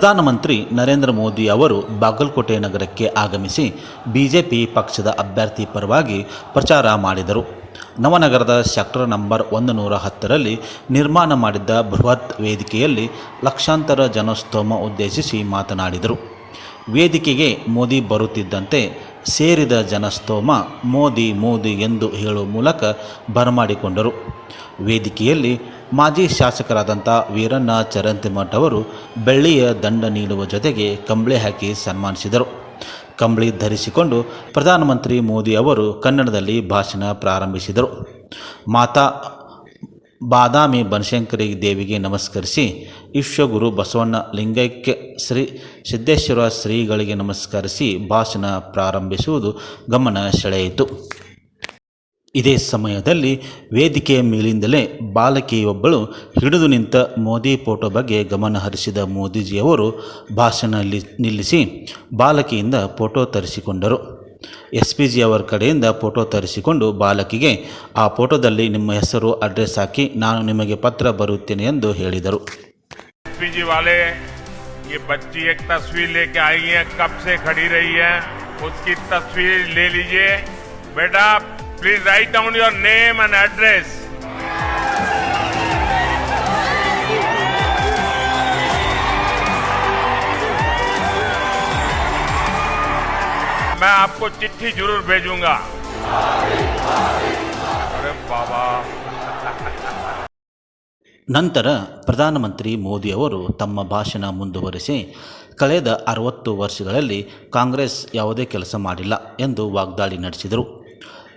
ಪ್ರಧಾನಮಂತ್ರಿ ನರೇಂದ್ರ ಮೋದಿ ಅವರು ಬಾಗಲಕೋಟೆ ನಗರಕ್ಕೆ ಆಗಮಿಸಿ ಬಿಜೆಪಿ ಪಕ್ಷದ ಅಭ್ಯರ್ಥಿ ಪರವಾಗಿ ಪ್ರಚಾರ ಮಾಡಿದರು. ನವನಗರದ ಸೆಕ್ಟರ್ ನಂಬರ್ ಒಂದು ನೂರ ಹತ್ತರಲ್ಲಿ ನಿರ್ಮಾಣ ಮಾಡಿದ್ದ ಬೃಹತ್ ವೇದಿಕೆಯಲ್ಲಿ ಲಕ್ಷಾಂತರ ಜನಸ್ತೋಮ ಉದ್ದೇಶಿಸಿ ಮಾತನಾಡಿದರು. ವೇದಿಕೆಗೆ ಮೋದಿ ಬರುತ್ತಿದ್ದಂತೆ ಸೇರಿದ ಜನಸ್ತೋಮ ಮೋದಿ ಮೋದಿ ಎಂದು ಹೇಳುವ ಮೂಲಕ ಬರಮಾಡಿಕೊಂಡರು. ವೇದಿಕೆಯಲ್ಲಿ ಮಾಜಿ ಶಾಸಕರಾದಂಥ ವೀರಣ್ಣ ಚರಂತಿಮಠ ಅವರು ಬೆಳ್ಳಿಯ ದಂಡ ನೀಡುವ ಜೊತೆಗೆ ಕಂಬಳಿ ಹಾಕಿ ಸನ್ಮಾನಿಸಿದರು. ಕಂಬಳಿ ಧರಿಸಿಕೊಂಡು ಪ್ರಧಾನಮಂತ್ರಿ ಮೋದಿ ಅವರು ಕನ್ನಡದಲ್ಲಿ ಭಾಷಣ ಪ್ರಾರಂಭಿಸಿದರು. ಮಾತಾ ಬಾದಾಮಿ ಬನಶಂಕರಿ ದೇವಿಗೆ ನಮಸ್ಕರಿಸಿ ವಿಶ್ವಗುರು ಬಸವಣ್ಣ ಲಿಂಗೈಕ್ಯ ಶ್ರೀ ಸಿದ್ದೇಶ್ವರ ಶ್ರೀಗಳಿಗೆ ನಮಸ್ಕರಿಸಿ ಭಾಷಣ ಪ್ರಾರಂಭಿಸುವುದು ಗಮನ ಸೆಳೆಯಿತು. ಇದೇ ಸಮಯದಲ್ಲಿ ವೇದಿಕೆಯ ಮೇಲಿಂದಲೇ ಬಾಲಕಿಯೊಬ್ಬಳು ಹಿಡಿದು ನಿಂತ ಮೋದಿ ಫೋಟೋ ಬಗ್ಗೆ ಗಮನ ಹರಿಸಿದ ಮೋದಿಜಿಯವರು ಭಾಷಣ ನಿಲ್ಲಿ- ನಿಲ್ಲಿಸಿ ಬಾಲಕಿಯಿಂದ ಫೋಟೋ ತರಿಸಿಕೊಂಡರು. ಎಸ್ ಪಿ ಜಿ ಅವರ ಕಡೆಯಿಂದ ಫೋಟೋ ತರಿಸಿಕೊಂಡು ಬಾಲಕಿಗೆ ಆ ಫೋಟೋದಲ್ಲಿ ನಿಮ್ಮ ಹೆಸರು ಅಡ್ರೆಸ್ ಹಾಕಿ ನಾನು ನಿಮಗೆ ಪತ್ರ ಬರುತ್ತೇನೆ ಎಂದು ಹೇಳಿದರು एसपीजी वाले ये बच्ची एक तस्वीर लेके आई है कब से खड़ी रही है उसकी तस्वीर ले लीजिए बेटा please write down your name and address आपको चिट्ठी जरूर भेजूंगा अरे बाबा ನಂತರ ಪ್ರಧಾನಮಂತ್ರಿ ಮೋದಿಯವರು ತಮ್ಮ ಭಾಷಣ ಮುಂದುವರಿಸಿ ಕಳೆದ ಅರವತ್ತು ವರ್ಷಗಳಲ್ಲಿ ಕಾಂಗ್ರೆಸ್ ಯಾವುದೇ ಕೆಲಸ ಮಾಡಿಲ್ಲ ಎಂದು ವಾಗ್ದಾಳಿ ನಡೆಸಿದರು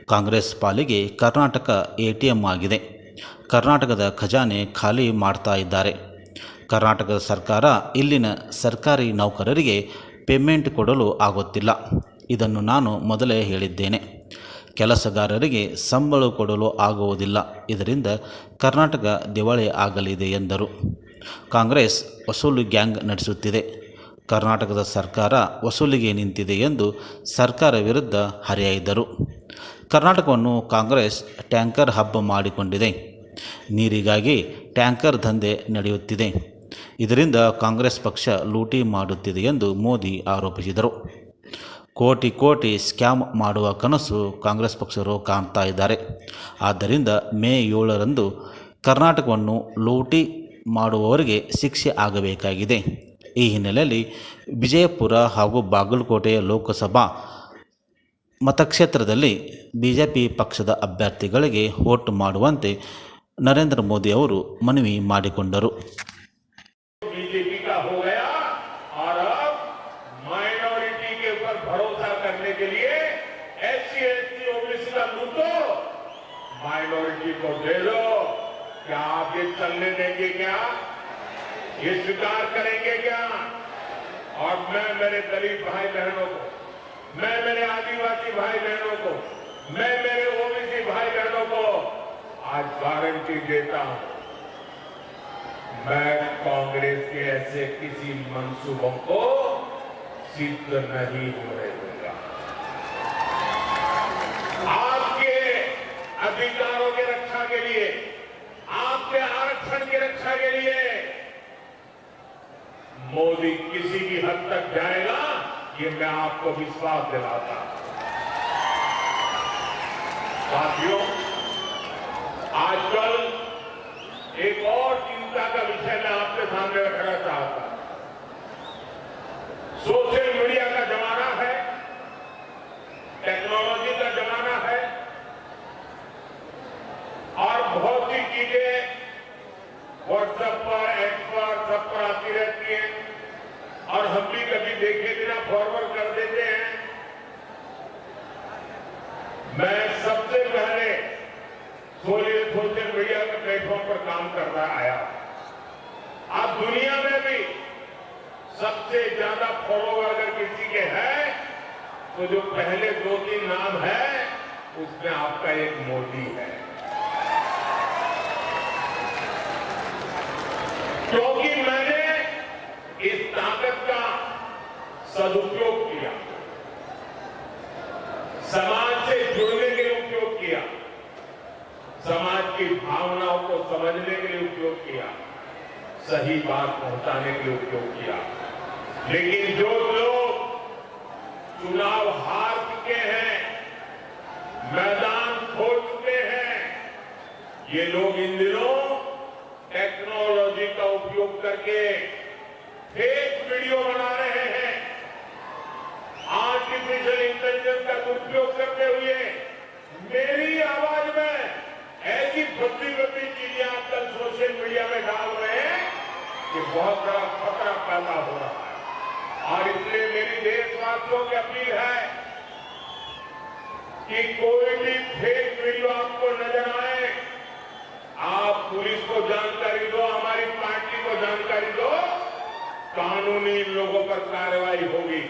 ಕಾಂಗ್ರೆಸ್ ಪಾಲಿಗೆ ಕರ್ನಾಟಕ ಎ ಟಿ ಎಂ ಆಗಿದೆ ಕರ್ನಾಟಕದ ಖಜಾನೆ ಖಾಲಿ ಮಾಡ್ತಾ ಇದ್ದಾರೆ ಕರ್ನಾಟಕದ ಸರ್ಕಾರ ಇಲ್ಲಿನ ಸರ್ಕಾರಿ ನೌಕರರಿಗೆ ಪೇಮೆಂಟ್ ಕೊಡಲು ಆಗುತ್ತಿಲ್ಲ ಇದನ್ನು ನಾನು ಮೊದಲೇ ಹೇಳಿದ್ದೇನೆ. ಕೆಲಸಗಾರರಿಗೆ ಸಂಬಳ ಕೊಡಲು ಆಗುವುದಿಲ್ಲ. ಇದರಿಂದ ಕರ್ನಾಟಕ ದಿವಾಳಿ ಆಗಲಿದೆ ಎಂದರು. ಕಾಂಗ್ರೆಸ್ ವಸೂಲು ಗ್ಯಾಂಗ್ ನಡೆಸುತ್ತಿದೆ. ಕರ್ನಾಟಕದ ಸರ್ಕಾರ ವಸೂಲಿಗೆ ನಿಂತಿದೆ ಎಂದು ಸರ್ಕಾರ ವಿರುದ್ಧ ಹರಿಹಾಯ್ದರು. ಕರ್ನಾಟಕವನ್ನು ಕಾಂಗ್ರೆಸ್ ಟ್ಯಾಂಕರ್ ಹಬ್ಬ ಮಾಡಿಕೊಂಡಿದೆ. ನೀರಿಗಾಗಿ ಟ್ಯಾಂಕರ್ ದಂಧೆ ನಡೆಯುತ್ತಿದೆ. ಇದರಿಂದ ಕಾಂಗ್ರೆಸ್ ಪಕ್ಷ ಲೂಟಿ ಮಾಡುತ್ತಿದೆ ಎಂದು ಮೋದಿ ಆರೋಪಿಸಿದರು. ಕೋಟಿ ಕೋಟಿ ಸ್ಕ್ಯಾಮ್ ಮಾಡುವ ಕನಸು ಕಾಂಗ್ರೆಸ್ ಪಕ್ಷರು ಕಾಣ್ತಾ ಇದ್ದಾರೆ. ಆದ್ದರಿಂದ ಮೇ ಏಳರಂದು ಕರ್ನಾಟಕವನ್ನು ಲೂಟಿ ಮಾಡುವವರಿಗೆ ಶಿಕ್ಷೆ ಆಗಬೇಕಾಗಿದೆ. ಈ ಹಿನ್ನೆಲೆಯಲ್ಲಿ ವಿಜಯಪುರ ಹಾಗೂ ಬಾಗಲಕೋಟೆ ಲೋಕಸಭಾ ಮತಕ್ಷೇತ್ರದಲ್ಲಿ ಬಿ ಜೆ ಪಿ ಪಕ್ಷದ ಅಭ್ಯರ್ಥಿಗಳಿಗೆ ವೋಟ್ ಮಾಡುವಂತೆ ನರೇಂದ್ರ ಮೋದಿ ಅವರು ಮನವಿ ಮಾಡಿಕೊಂಡರು. माइनॉरिटी को दे दो। क्या आप ये चलने देंगे क्या? ये स्वीकार करेंगे क्या? और मैं मेरे गरीब भाई बहनों को, मैं मेरे आदिवासी भाई बहनों को, मैं मेरे ओबीसी भाई बहनों को आज गारंटी देता हूँ। मैं कांग्रेस के ऐसे किसी मंसूबों को सिद्ध नहीं होने दूँगा। आपके अधिकारों की रक्षा के लिए आपके आरक्षण की रक्षा के लिए मोदी किसी भी हद तक जाएगा, ये मैं आपको विश्वास दिलाता हूँ। साथियों, आजकल एक और चिंता का विषय मैं आपके सामने रखना चाहता हूँ। सोशल मीडिया का जमाना है टेक्नोलॉजी का जमाना है और बहुत सी चीज़ें व्हाट्सएप पर एक्स पर सब पर आती रहती हैं और हम भी कभी देखे फॉरवर्ड कर देते हैं। मैं सबसे पहले सोशल सोशल मीडिया के प्लेटफॉर्म पर काम करता आया। अब दुनिया में भी सबसे ज़्यादा फॉलोवर अगर किसी के हैं तो जो पहले दो तीन नाम है, उसमें आपका एक मोदी है। सदुपयोग किया। समाज से जुड़ने के लिए उपयोग किया। समाज की भावनाओं को समझने के लिए उपयोग किया। सही बात पहुँचाने के लिए उपयोग किया। लेकिन जो लोग चुनाव हार चुके हैं, मैदान खो चुके हैं, ये लोग इन दिनों टेक्नोलॉजी का उपयोग करके फेक वीडियो बना रहे हैं आर्टिफिशियल इंटेलिजेंस का दुरुपयोग करते हुए मेरी आवाज़ में ऐसी भद्दी भद्दी चीज़ें आप कल सोशल मीडिया में डाल रहे हैं कि बहुत बड़ा खतरा पैदा हो रहा है। और इसलिए मेरी देशवासियों की अपील है कि कोई भी फेक वीडियो आपको नज़र आए, आप पुलिस को जानकारी दो, हमारी पार्टी को जानकारी दो, कानूनी लोगों पर कार्रवाई होगी।